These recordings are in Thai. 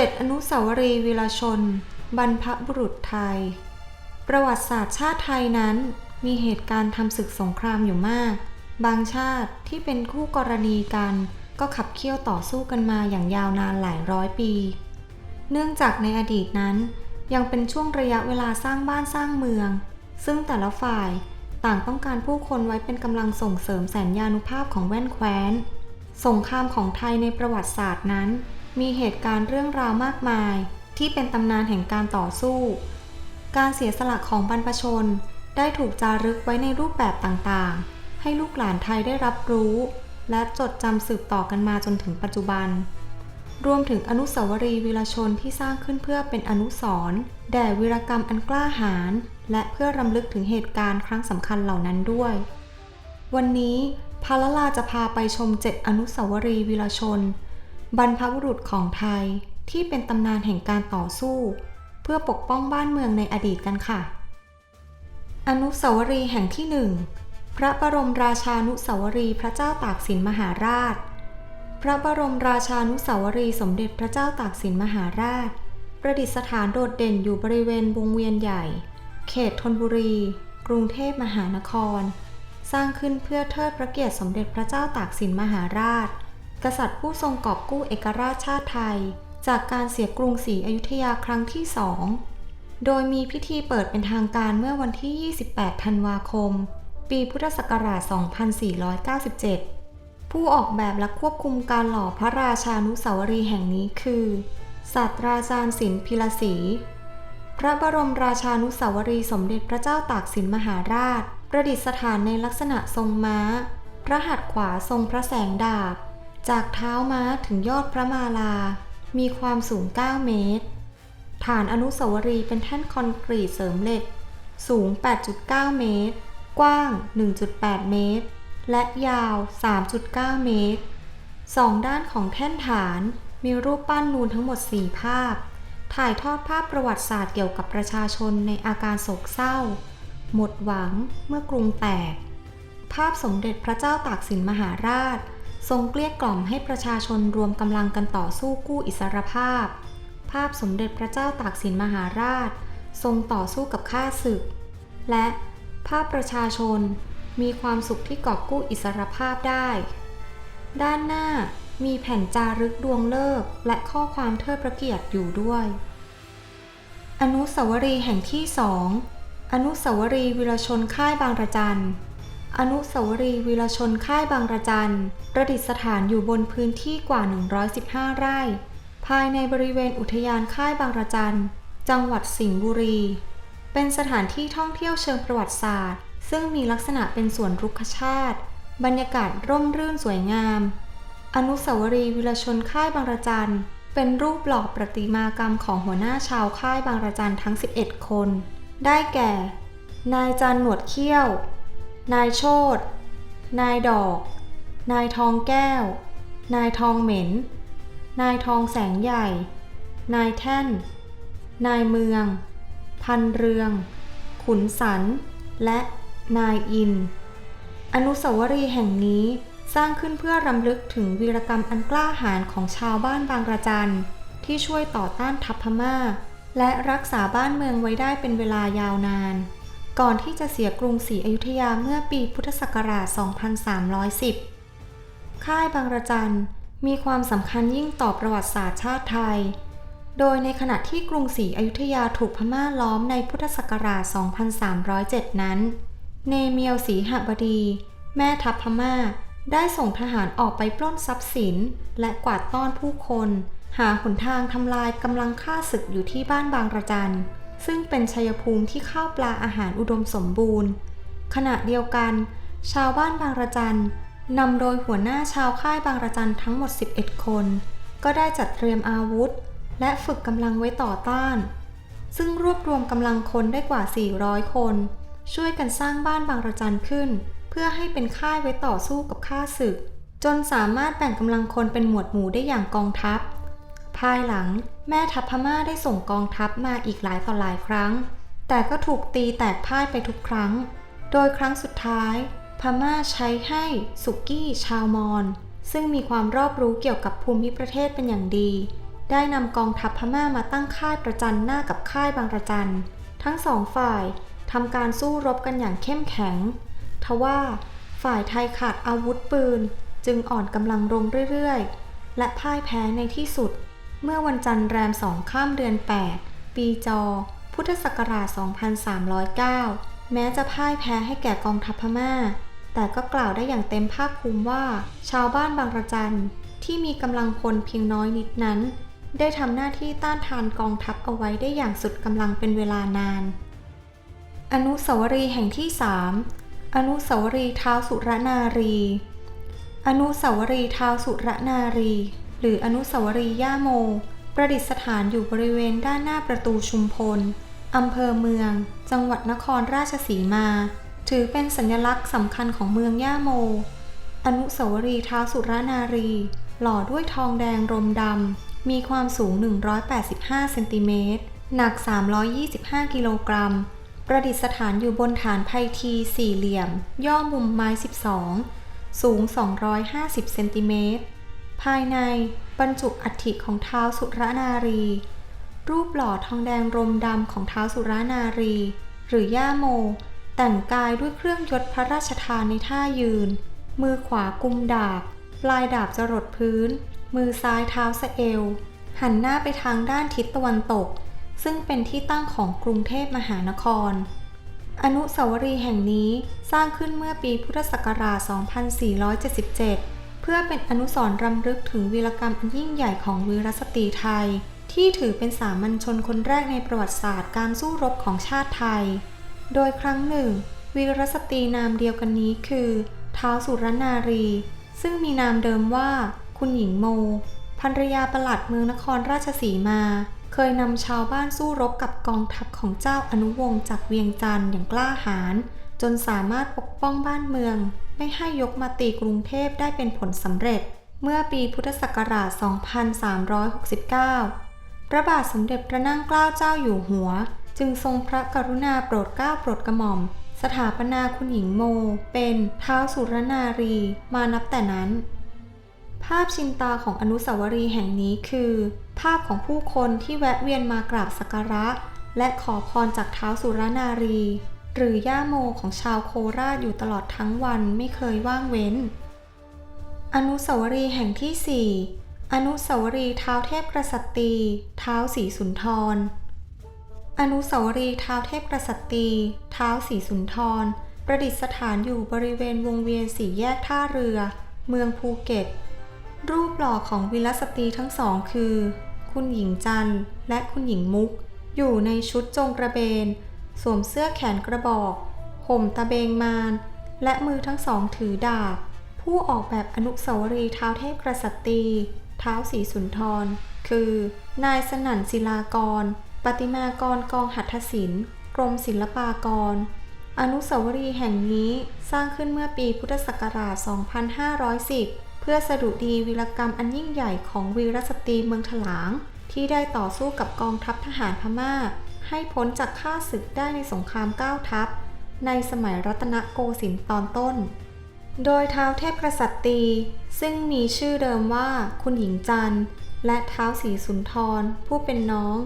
7. อนุสาวรีย์วีรชน บรรพบุรุษไทย ประวัติศาสตร์ชาติไทยนั้น มีเหตุการณ์ทำศึกสงครามอยู่มาก บางชาติที่เป็นคู่กรณีกัน ก็ขับเคี่ยวต่อสู้กันมาอย่างยาวนานหลายร้อยปี เนื่องจากในอดีตนั้น ยังเป็นช่วงระยะเวลาสร้างบ้านสร้างเมือง ซึ่งแต่ละฝ่ายต่างต้องการผู้คนไว้เป็นกำลังส่งเสริมแสนยานุภาพของแว่นแคว้น สงครามของไทยในประวัติศาสตร์นั้น มีเหตุการณ์เรื่องราวมากมาย ที่เป็นตำนานแห่งการต่อสู้ การเสียสละของบรรพชน ได้ถูกจารึกไว้ในรูปแบบต่างๆ ให้ลูกหลานไทยได้รับรู้ และจดจำสืบต่อกันมาจนถึงปัจจุบัน รวมถึงอนุสาวรีย์วีรชนที่สร้างขึ้นเพื่อเป็นอนุสรณ์แด่วีรกรรมอันกล้าหาญและเพื่อรำลึกถึงเหตุการณ์ครั้งสำคัญเหล่านั้นด้วย วันนี้พาลลาจะพาไปชมเจ็ดอนุสาวรีย์วีรชน บรรพบุรุษของไทยที่เป็นตำนานแห่งการต่อสู้ เพื่อปกป้องบ้านเมืองในอดีตกันค่ะ อนุสาวรีย์แห่งที่หนึ่งพระบรมราชานุสาวรีย์พระเจ้าตากสินมหาราช พระบรมราชานุสาวรีย์สมเด็จพระเจ้าตากสินมหาราช ประดิษฐานโดดเด่นอยู่บริเวณวงเวียนใหญ่ เขตธนบุรี กรุงเทพมหานคร สร้างขึ้นเพื่อเทิดพระเกียรติสมเด็จพระเจ้าตากสินมหาราช กษัตริย์ผู้ทรงกอบกู้เอกราชชาติไทย จากการเสียกรุงศรีอยุธยาครั้งที่สองโดยมีพิธีเปิดเป็นทางการเมื่อวันที่ 28 ธันวาคม ปีพุทธศักราช 2497 ผู้ออกแบบและควบคุมการหล่อพระราชานุสาวรีย์แห่งนี้คือศาสตราจารย์ศิลป์พิลศรีพระบรมราชานุสาวรีย์สมเด็จพระเจ้าตากสินมหาราช ประดิษฐานในลักษณะทรงม้า พระหัตถ์ขวาทรงพระแสงดาบ จากเท้าม้าถึงยอดพระมาลา มีความสูง 9 เมตร ฐานอนุสาวรีย์เป็นแท่นคอนกรีตเสริมเหล็ก สูง 8.9 เมตร กว้าง 1.8 เมตร และยาว 3.9 เมตร สองด้านของแท่นฐานมีรูปปั้นนูนทั้งหมด 4 ภาพ ถ่ายทอดภาพประวัติศาสตร์เกี่ยวกับประชาชนในอาการโศกเศร้า หมดหวังเมื่อกรุงแตก ภาพสมเด็จพระเจ้าตากสินมหาราช ทรงเกลี้ยกล่อมให้ประชาชนรวมกำลังกันต่อสู้กู้อิสรภาพ ภาพสมเด็จพระเจ้าตากสินมหาราช ทรงต่อสู้กับข้าศึก และภาพประชาชนมีความสุขที่กอบกู้อิสรภาพได้ ด้านหน้ามีแผ่นจารึกดวงเลิกและข้อความเทิดพระเกียรติอยู่ด้วย อนุสาวรีย์แห่งที่สองอนุสาวรีย์วีรชนค่ายบางระจัน อนุสาวรีย์วีรชนค่ายบางระจันประดิษฐานอยู่บนพื้นที่กว่า 115 ไร่ ภายในบริเวณอุทยานค่ายบางระจันจังหวัดสิงห์บุรี เป็นสถานที่ท่องเที่ยวเชิงประวัติศาสตร์ ซึ่งมีลักษณะเป็นสวนรุกขชาติ บรรยากาศร่มรื่นสวยงาม อนุสาวรีย์วีรชนค่ายบางระจันเป็นรูปหล่อประติมากรรมของหัวหน้าชาวค่ายบางระจันทั้ง 11 คน ได้แก่ นายจันหนวดเขี้ยว นายโชตนายดอก นายทองแก้ว นายทองเหม็น นายทองแสงใหญ่ นายแท่น นายเมือง พันเรือง ขุนสัน และนายอิน อนุสาวรีย์แห่งนี้สร้างขึ้นเพื่อรำลึกถึงวีรกรรมอันกล้าหาญของชาวบ้านบางระจันที่ช่วยต่อต้านทัพพม่า และรักษาบ้านเมืองไว้ได้เป็นเวลายาวนาน ก่อนที่จะเสียกรุงศรีอยุธยาเมื่อปีพุทธศักราช 2310 ค่ายบางระจันมีความสำคัญยิ่งต่อประวัติศาสตร์ชาติไทย โดยในขณะที่กรุงศรีอยุธยาถูกพม่าล้อมในพุทธศักราช 2307 นั้น เนเมียวศรีหบดี แม่ทัพพม่า ได้ส่งทหารออกไปปล้นทรัพย์สิน และกวาดต้อนผู้คน หาหนทางทำลายกำลังฆ่าศึกอยู่ที่บ้านบางระจัน ซึ่งเป็นชัยภูมิที่ข้าวปลาอาหารอุดมสมบูรณ์ ขณะเดียวกัน ชาวบ้านบางระจันนำโดยหัวหน้าชาวค่ายบางระจันทั้งหมด 11 คน ก็ได้จัดเตรียมอาวุธ และฝึกกำลังไว้ต่อต้าน ซึ่งรวบรวมกำลังคนได้กว่า 400 คน ช่วยกันสร้างบ้านบางระจันขึ้น เพื่อให้เป็นค่ายไว้ต่อสู้กับข้าศึก จนสามารถแบ่งกำลังคนเป็นหมวดหมู่ได้อย่างกองทัพ ภายหลัง แม่ทัพพม่าได้ส่งกองทัพมาอีกหลายต่อหลายครั้ง แต่ก็ถูกตีแตกพ่ายไปทุกครั้ง โดยครั้งสุดท้าย พม่าใช้ให้สุกี้ชาวมอญซึ่งมีความรอบรู้เกี่ยวกับภูมิประเทศเป็นอย่างดี ได้นำกองทัพพม่ามาตั้งค่ายประจันหน้ากับค่ายบางระจัน ทั้งสองฝ่ายทำการสู้รบกันอย่างเข้มแข็ง ทว่าฝ่ายไทยขาดอาวุธปืน จึงอ่อนกำลังลงเรื่อยๆ และพ่ายแพ้ในที่สุด เมื่อวันจันทร์แรมสองข้ามเดือน 8 ปีจอ พุทธศักราช 2309 แม้จะพ่ายแพ้ให้แก่กองทัพพม่า แต่ก็กล่าวได้อย่างเต็มภาคภูมิว่า ชาวบ้านบางระจันที่มีกำลังพลเพียงน้อยนิดนั้น ได้ทำหน้าที่ต้านทานกองทัพเอาไว้ได้อย่างสุดกำลังเป็นเวลานาน อนุสาวรีย์แห่งที่ 3 อนุสาวรีย์ท้าวสุรนารี อนุสาวรีย์ท้าวสุรนารี หรืออนุสาวรีย์ย่าโม ประดิษฐานอยู่บริเวณด้านหน้าประตูชุมพล อำเภอเมือง จังหวัดนครราชสีมา ถือเป็นสัญลักษณ์สำคัญของเมืองย่าโม อนุสาวรีย์เท้าวสุรนารี หล่อด้วยทองแดงรมดำ มีความสูง 185 เซนติเมตร หนัก 325 กิโลกรัม ประดิษฐานอยู่บนฐานไพทีสี่เหลี่ยม ย่อมุมไม้ 12 สูง 250 เซนติเมตร ภายในบรรจุอัฐิของเท้าวสุรนารี รูปหล่อทองแดงรมดำของเท้าวสุรนารี หรือย่าโม แต่งกายด้วยเครื่องยศพระราชทานในท่ายืน มือขวากุมดาบ ปลายดาบจรดพื้น มือซ้ายเท้าสะเอว หันหน้าไปทางด้านทิศตะวันตก ซึ่งเป็นที่ตั้งของกรุงเทพมหานคร อนุสาวรีย์แห่งนี้สร้างขึ้นเมื่อปีพุทธศักราช 2477 เพื่อเป็นอนุสรณ์รำลึกถึงวีรกรรมอันยิ่งใหญ่ของวีรสตรีไทย ที่ถือเป็นสามัญชนคนแรกในประวัติศาสตร์การสู้รบของชาติไทย โดยครั้งหนึ่ง วีรสตรีนามเดียวกันนี้คือท้าวสุรนารี ซึ่งมีนามเดิมว่า คุณหญิงโมภรรยาประหลัดเมืองนครราชสีมา เคยนำชาวบ้านสู้รบกับกองทัพของเจ้าอนุวงศ์จากเวียงจันทร์อย่างกล้าหาญจนสามารถปกป้องบ้านเมือง ไม่ให้ยกมาตีกรุงเทพได้เป็นผลสำเร็จ เมื่อปีพุทธศักราช 2369 พระบาทสมเด็จพระนั่งเกล้าเจ้าอยู่หัว จึงทรงพระกรุณาโปรดเกล้าโปรดกระหม่อม สถาปนาคุณหญิงโม เป็นเท้าสุรนารี มานับแต่นั้น ภาพชินตาของอนุสาวรีย์แห่งนี้คือ ภาพของผู้คนที่แวะเวียนมากราบสักการะ และขอพรจากเท้าสุรนารี หรือย่าโมของชาวโคราชอยู่ตลอดทั้งวันไม่เคยว่างเว้น อนุสาวรีย์แห่งที่ 4 อนุสาวรีย์เท้าวเทพกษัตรีเท้าสีสุนทร อนุสาวรีย์เท้าวเทพกษัตรีเท้าสีสุนทร ประดิษฐานอยู่บริเวณวงเวียนสี่แยกท่าเรือ เมืองภูเก็ต รูปหล่อของวิลสตรีทั้งสองคือ คุณหญิงจันทร์และคุณหญิงมุก อยู่ในชุดจงกระเบน สวมเสื้อแขนกระบอก ห่มตะเบงมาน และมือทั้งสองถือดาบ ผู้ออกแบบอนุสาวรีย์เท้าเทพกษัตรีเท้าวศรีสุนทร คือ นายสนั่นศิลากรประติมากรกองหัตถศิลป์ กรมศิลปากร อนุสาวรีย์แห่งนี้สร้างขึ้นเมื่อปีพุทธศักราช 2510 เพื่อสดุดีวีรกรรมอันยิ่งใหญ่ของวีรสตรีเมืองถลาง ที่ได้ต่อสู้กับกองทัพทหารพม่า ให้พ้นจากข้าศึกได้ในสงครามเก้าทัพ ในสมัยรัตนโกสินทร์ตอนต้น โดยเท้าวเทพกษัตรีซึ่งมีชื่อเดิมว่าคุณหญิงจันทร์ และเท้าวศรีสุนทร ผู้เป็นน้อง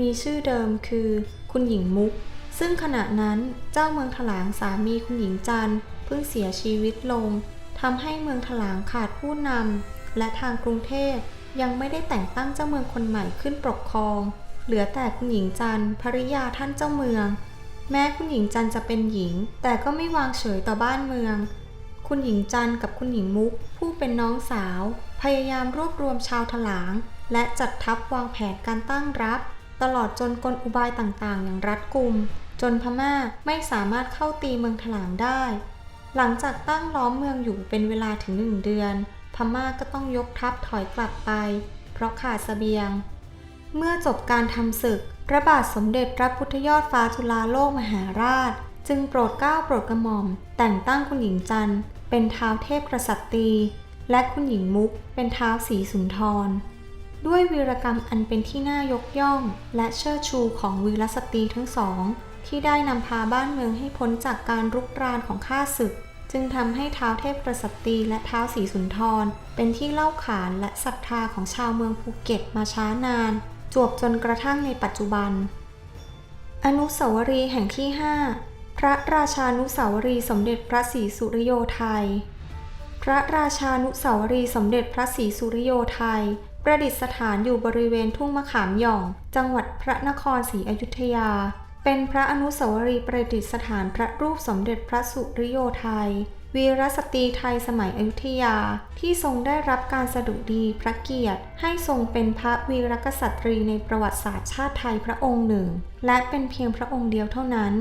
มีชื่อเดิมคือ คุณหญิงมุก ซึ่งขณะนั้นเจ้าเมืองถลางสามีคุณหญิงจันทร์เพิ่งเสียชีวิตลงทำให้เมืองถลางขาดผู้นำและทางกรุงเทพยังไม่ได้แต่งตั้งเจ้าเมืองคนใหม่ขึ้นปกครอง เหลือแต่คุณหญิงจันภริยาท่านเจ้าเมือง แม้คุณหญิงจันจะเป็นหญิง แต่ก็ไม่วางเฉยต่อบ้านเมือง คุณหญิงจันกับคุณหญิงมุก ผู้เป็นน้องสาว พยายามรวบรวมชาวถลาง และจัดทัพวางแผนการตั้งรับ ตลอดจนกลอุบายต่างๆ อย่างรัดกุม จนพม่าไม่สามารถเข้าตีเมืองถลางได้ หลังจากตั้งล้อมเมืองอยู่เป็นเวลาถึงหนึ่งเดือน พม่าก็ต้องยกทัพถอยกลับไป เพราะขาดเสบียง เมื่อจบการทำศึก พระบาทสมเด็จพระพุทธยอดฟ้าจุฬาโลกมหาราช จึงโปรดเกล้าโปรดกระหม่อม แต่งตั้งคุณหญิงจันทร์ เป็นท้าวเทพกษัตรีและคุณหญิงมุกเป็นท้าวศรีสุนทร ด้วยวีรกรรมอันเป็นที่น่ายกย่อง และเชิดชูของวีรสตรีทั้งสอง ที่ได้นำพาบ้านเมืองให้พ้นจากการรุกรานของข้าศึก จึงทำให้ท้าวเทพประสัตรีและท้าวศรีสุนทร เป็นที่เล่าขานและศรัทธาของชาวเมืองภูเก็ตมาช้านาน จวบจนกระทั่งในปัจจุบัน อนุสาวรีย์แห่งที่ 5 พระราชานุสาวรีย์สมเด็จพระศรีสุริโยไทย พระราชานุสาวรีย์สมเด็จพระศรีสุริโยไทย ประดิษฐานอยู่บริเวณทุ่งมะขามหย่อง จังหวัดพระนครศรีอยุธยา เป็นพระอนุสาวรีย์ประดิษฐานพระรูปสมเด็จพระสุริโยไทย วีรสตรีไทยสมัยอยุธยา ที่ทรงได้รับการสดุดีพระเกียรติ ให้ทรงเป็นพระวีรกษัตริย์ในประวัติศาสตร์ชาติไทยพระองค์หนึ่ง และเป็นเพียงพระองค์เดียวเท่านั้น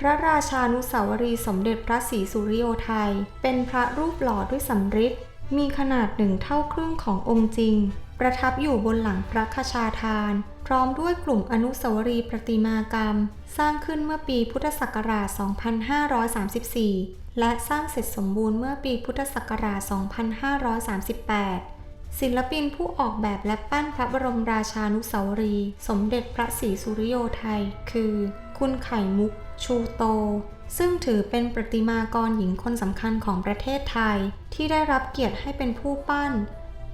พระราชานุสาวรีย์สมเด็จพระศรีสุริโยไทย เป็นพระรูปหล่อด้วยสำริดมีขนาดหนึ่งเท่าครึ่งขององค์จริง ประทับอยู่บนหลังพระคชาทาน พร้อมด้วยกลุ่มอนุสาวรีย์ประติมากรรม สร้างขึ้นเมื่อปีพุทธศักราช 2534 และสร้างเสร็จสมบูรณ์เมื่อปีพุทธศักราช 2538 ศิลปินผู้ออกแบบและปั้นพระบรมราชานุสาวรี สมเด็จพระศรีสุริโยไทย คือ คุณไข่มุก ชูโต ซึ่งถือเป็นประติมากรหญิงคนสำคัญของประเทศไทย ที่ได้รับเกียรติให้เป็นผู้ปั้น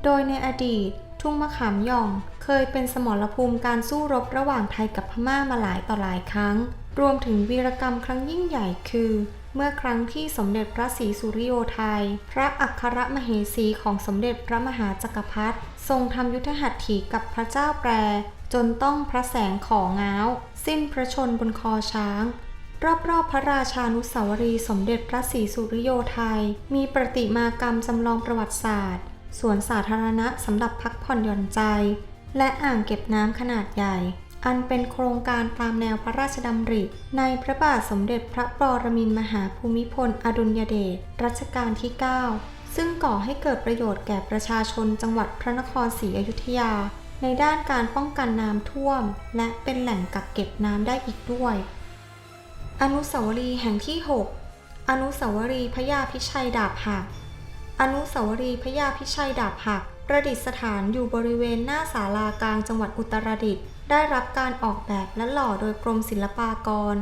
โดยในอดีต ทุ่งมะขามหย่อง เคยเป็นสมรภูมิการสู้รบระหว่างไทยกับพม่ามาหลายต่อหลายครั้ง รวมถึงวีรกรรมครั้งยิ่งใหญ่คือ เมื่อครั้งที่สมเด็จพระศรีสุริโยไทย พระอัครมเหสีของสมเด็จพระมหาจักรพรรดิทรงทำยุทธหัตถีกับพระเจ้าแปร จนต้องพระแสงของง้าว สิ้นพระชนบนคอช้างรอบๆพระราชานุสาวรีสมเด็จพระศรีสุริโยไทย มีประติมากรรมจำลองประวัติศาสตร์ สวนสาธารณะสำหรับพักผ่อนหย่อนใจ และอ่างเก็บน้ำขนาดใหญ่ อันเป็นโครงการตามแนวพระราชดำริ ในพระบาทสมเด็จพระปรมินมหาภูมิพล อดุลยเดช รัชกาลที่ 9 ซึ่งก่อให้เกิดประโยชน์แก่ประชาชนจังหวัดพระนครศรีอยุธยา ในด้านการป้องกันน้ำท่วม และเป็นแหล่งกักเก็บน้ำได้อีกด้วย อนุสาวรีย์แห่งที่ 6 อนุสาวรีย์พระยาพิชัยดาบหัก อนุสาวรีย์พระยาพิชัยดาบหักประดิษฐานอยู่บริเวณหน้าศาลากลางจังหวัดอุตรดิตถ์ ได้รับการออกแบบและหล่อโดยกรมศิลปากร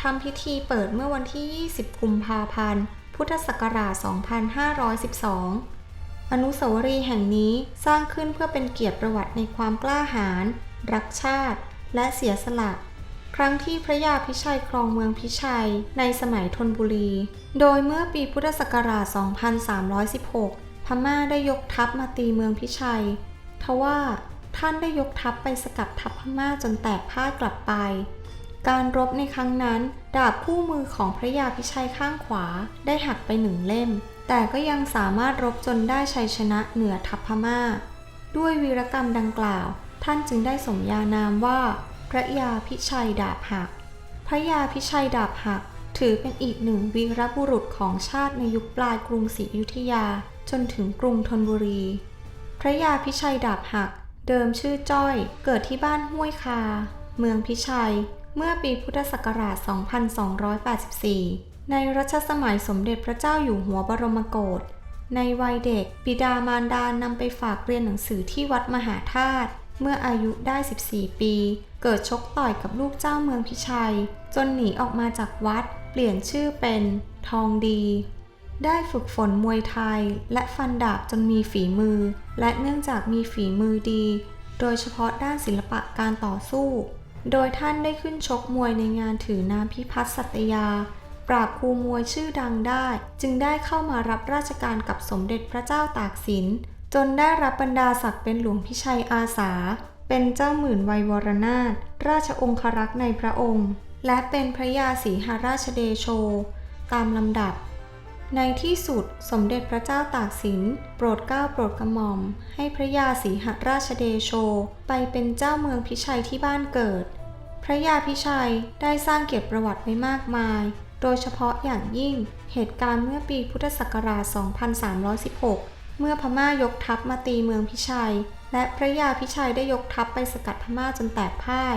ทำพิธีเปิดเมื่อวันที่ 20 กุมภาพันธ์ พุทธศักราช 2512 อนุสาวรีย์แห่งนี้สร้างขึ้นเพื่อเป็นเกียรติประวัติในความกล้าหาญ รักชาติ และเสียสละ ครั้งที่พระยาพิชัยครองเมืองพิชัยในสมัยธนบุรี โดยเมื่อปีพุทธศักราช 2316 พม่าได้ยกทัพมาตีเมืองพิชัยทว่า ท่านได้ยกทัพไปสกัดทัพพม่าจนแตกพ่ายกลับไป การรบในครั้งนั้น ดาบคู่มือของพระยาพิชัยข้างขวาได้หักไปหนึ่งเล่ม แต่ก็ยังสามารถรบจนได้ชัยชนะเหนือทัพพม่า ด้วยวีรกรรมดังกล่าว ท่านจึงได้สมญานามว่า พระยาพิชัยดาบหัก พระยาพิชัยดาบหัก ถือเป็นอีกหนึ่งวีรบุรุษของชาติในยุคปลายกรุงศรีอยุธยาจนถึงกรุงธนบุรี พระยาพิชัยดาบหัก เดิมชื่อจ้อย เกิดที่บ้านห้วยคา เมืองพิชัย เมื่อปีพุทธศักราช 2284 ในรัชสมัยสมเด็จพระเจ้าอยู่หัวบรมโกศ ในวัยเด็กบิดามารดานำไปฝากเรียนหนังสือที่วัดมหาธาตุ เมื่ออายุได้ 14 ปี เกิดชกต่อยกับลูกเจ้าเมืองพิชัย จนหนีออกมาจากวัด เปลี่ยนชื่อเป็น ทองดี ได้ฝึกฝนมวยไทยและฟันดาบจนมีฝีมือ และเนื่องจากมีฝีมือดี โดยเฉพาะด้านศิลปะการต่อสู้ โดยท่านได้ขึ้นชกมวยในงานถือน้ำพิพัฒน์สัตยา ปราบครูมวยชื่อดังได้ จึงได้เข้ามารับราชการกับสมเด็จพระเจ้าตากสิน จนได้รับบรรดาศักดิ์เป็นหลวงพิชัยอาสา เป็นเจ้าหมื่นวัยวรนาถราชองครักษ์ในพระองค์ และเป็นพระยาศรีหราชเดโช ตามลำดับ ในที่สุดสมเด็จพระเจ้าตากสิน โปรดเกล้าโปรดกระหม่อม ให้พระยาศรีหราชเดโช ไปเป็นเจ้าเมืองพิชัยที่บ้านเกิด พระยาพิชัยได้สร้างเกียรติประวัติไว้มากมาย โดยเฉพาะอย่างยิ่งเหตุการณ์เมื่อปีพุทธศักราช 2316 เมื่อพม่ายกทัพมาตีเมืองพิชัย และพระยาพิชัยได้ยกทัพไปสกัดพม่าจนแตกพ่าย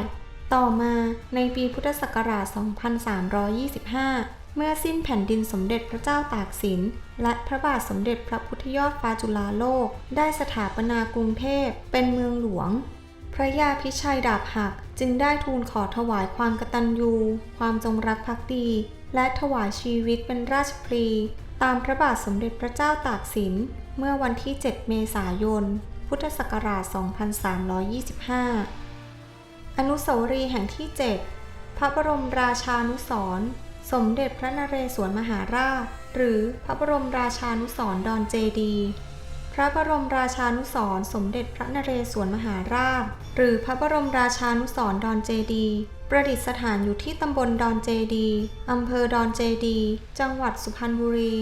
ต่อมาในปีพุทธศักราช 2325 เมื่อสิ้นแผ่นดินสมเด็จพระเจ้าตากสิน และพระบาทสมเด็จพระพุทธยอดฟ้าจุฬาโลก ได้สถาปนากรุงเทพเป็นเมืองหลวง พระยาพิชัยดาบหักจึงได้ทูลขอถวายความกตัญญู ความจงรักภักดี และถวายชีวิตเป็นราชพลีตามพระบาทสมเด็จพระเจ้าตากสิน เมื่อวันที่ 7 เมษายน พุทธศักราช 2325 อนุสาวรีย์แห่งที่ 7 พระบรมราชานุสรณ์ สมเด็จพระนเรศวรมหาราช หรือพระบรมราชานุสรดอนเจดี พระบรมราชานุสรสมเด็จพระนเรศวรมหาราช หรือพระบรมราชานุสรดอนเจดี ประดิษฐานอยู่ที่ตำบลดอนเจดี อำเภอดอนเจดี จังหวัดสุพรรณบุรี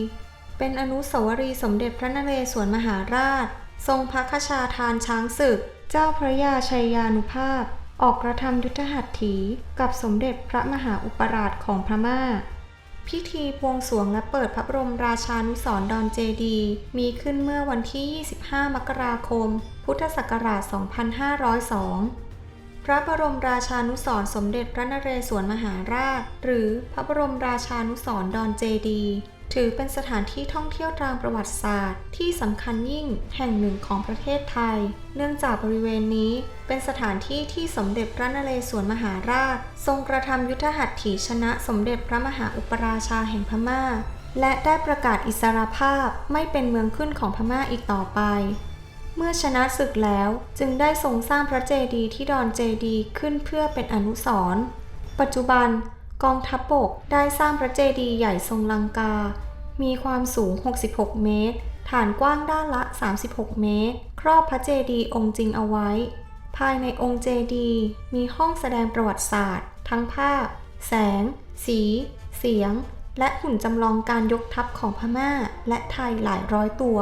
เป็นอนุสาวรีย์สมเด็จพระนเรศวรมหาราช ทรงพระคชาทานช้างศึก เจ้าพระยาชัยยานุภาพ ออกกระทำยุทธหัตถีกับสมเด็จพระมหาอุปราชของพม่า พิธีบวงสรวงและเปิดพระบรมราชานุสรดอนเจดี มีขึ้นเมื่อวันที่ 25 มกราคม พุทธศักราช 2502พระบรมราชานุสรสมเด็จพระนเรศวรมหาราช หรือพระบรมราชานุสรดอนเจดี ถือเป็นสถานที่ท่องเที่ยวทางประวัติศาสตร์ ที่สำคัญยิ่งแห่งหนึ่งของประเทศไทย เนื่องจากบริเวณนี้เป็นสถานที่ที่สมเด็จพระนเรศวรมหาราช ทรงกระทำยุทธหัตถีชนะสมเด็จพระมหาอุปราชาแห่งพม่า และได้ประกาศอิสรภาพไม่เป็นเมืองขึ้นของพม่าอีกต่อไป เมื่อชนะศึกแล้วจึงได้ทรงสร้างพระเจดีย์ที่ดอนเจดีย์ขึ้นเพื่อเป็นอนุสรณ์ปัจจุบัน กองทัพบกได้สร้างพระเจดีย์ใหญ่ทรงลังกา มีความสูง 66 เมตร ฐานกว้างด้านละ 36 เมตร ครอบพระเจดีย์องค์จริงเอาไว้ ภายในองค์เจดีย์มีห้องแสดงประวัติศาสตร์ ทั้งภาพ แสง สี เสียง และหุ่นจำลองการยกทัพของพม่าและไทยหลายร้อยตัว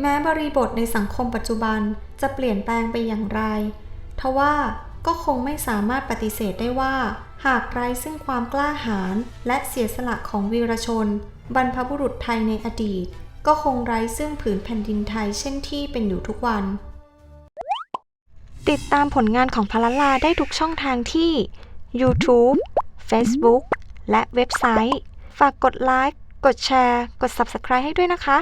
แม้บริบทในสังคมปัจจุบันจะเปลี่ยนแปลงไปอย่างไร ทว่าก็คงไม่สามารถปฏิเสธได้ว่า หากไร้ซึ่งความกล้าหาญและเสียสละของวีรชน บรรพบุรุษไทยในอดีต ก็คงไร้ซึ่งผืนแผ่นดินไทยเช่นที่เป็นอยู่ทุกวัน ติดตามผลงานของพลลาได้ทุกช่องทางที่ YouTube Facebook และเว็บไซต์ ฝากกดไลค์ กดแชร์ กด Subscribe ให้ด้วยนะคะ